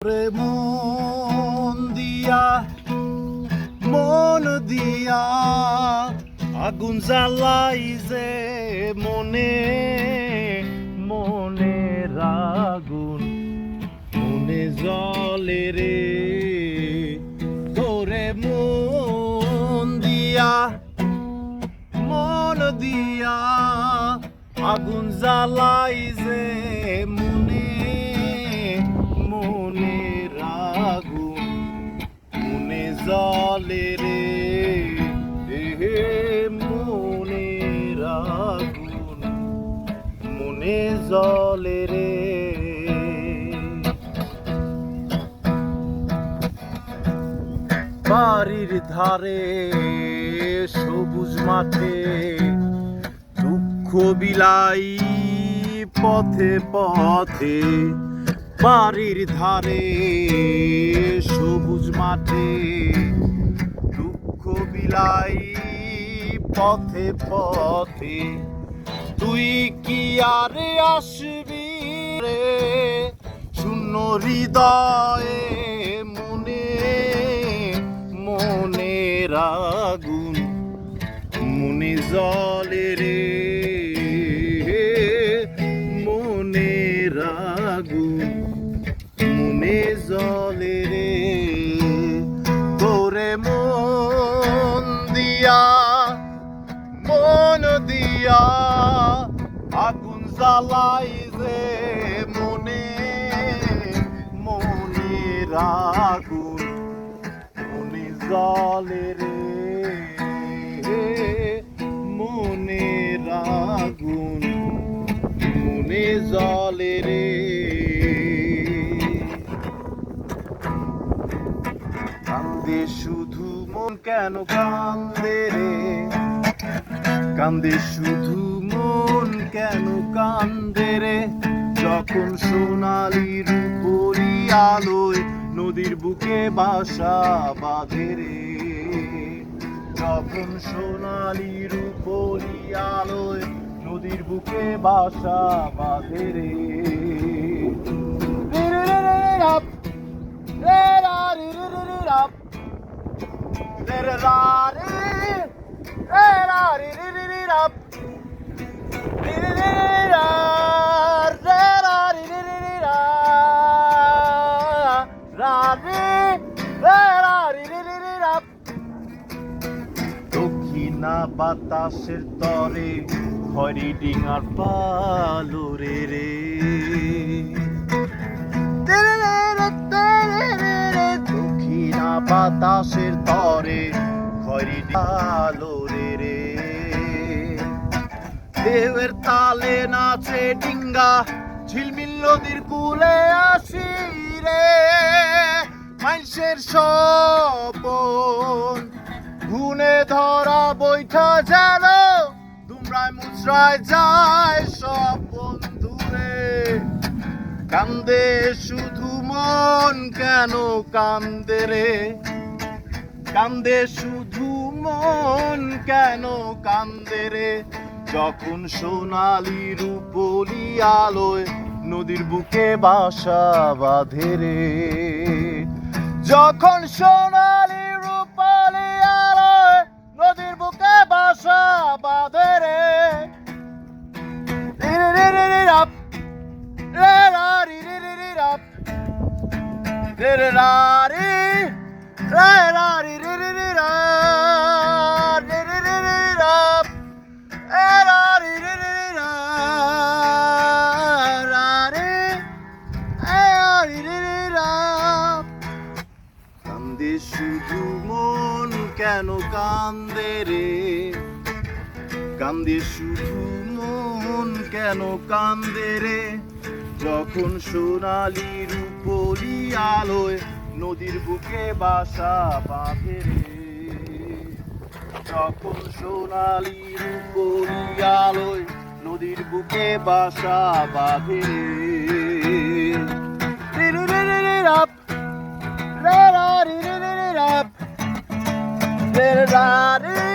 মন দিয়া মন দিয়া, আগুন জ্বালাই যে মনে মনে আগুন মনে জলে রে। তোরে মন দিয়া মন দিয়া, আগুন জ্বালাই যে মনে জলে রে। বাড়ির ধারে সবুজ মাঠে দুঃখ বিলাই পথে পথে। বাড়ির ধারে সবুজ মাঠে দুঃখ বিলাই পথে পথে। তুই কি আর আসবি রে? শূন্য হৃদয়ে মনে মনে রাগুন মনে জলে রে। আগুন জ্বালাই যে মনে, মনের আগুন, মনে জলে রে, মনের আগুন, মনে জলে রে। কান্দে শুধু মন কেন কান্দে রে? কান্দে শুধু মন কেন কান্দে রে যখন সোনালি রূপরি আলোয় নদীর বুকে বাসা বাঁধে রে যখন সোনালি রূপরি আলোয় নদীর বুকে বাসা বাঁধে রে রে দক্ষিণা বাতাসের তরে হরি ডিঙার পালো রে। রে দক্ষিণা বাতাসের তরে হরি ডালো দেবের তালে নাচে ডিঙ্গা, ঝিলমিল নদীর কুলে আসি রে। মানুষের সপন গুনে ধরা বৈঠা যেন দুমরায় মুচরায় যায় সব বন্ধুরে কান্দে শুধু মন, কেন কান্দে রে? কান্দে শুধু মন, কেন কান্দে রে? যখন সোনালি রূপলি আলোয় নদীর বুকে বাসা বাঁধে রে। যখন সোনালি রূপালি আলোয় নদীর বুকে বাসা বাঁধে রে। রি রি রি রি রি শুধু মন কেন কান্দে রে? কান্দে শুধু মন কেন কান্দে রে? যখন সোনালি রূপলি আলোয় নদীর বুকে বাসা বাঁধে রে। যখন সোনালি রূপলি আলোয় নদীর বুকে বাসা বাঁধে রে। da da da da da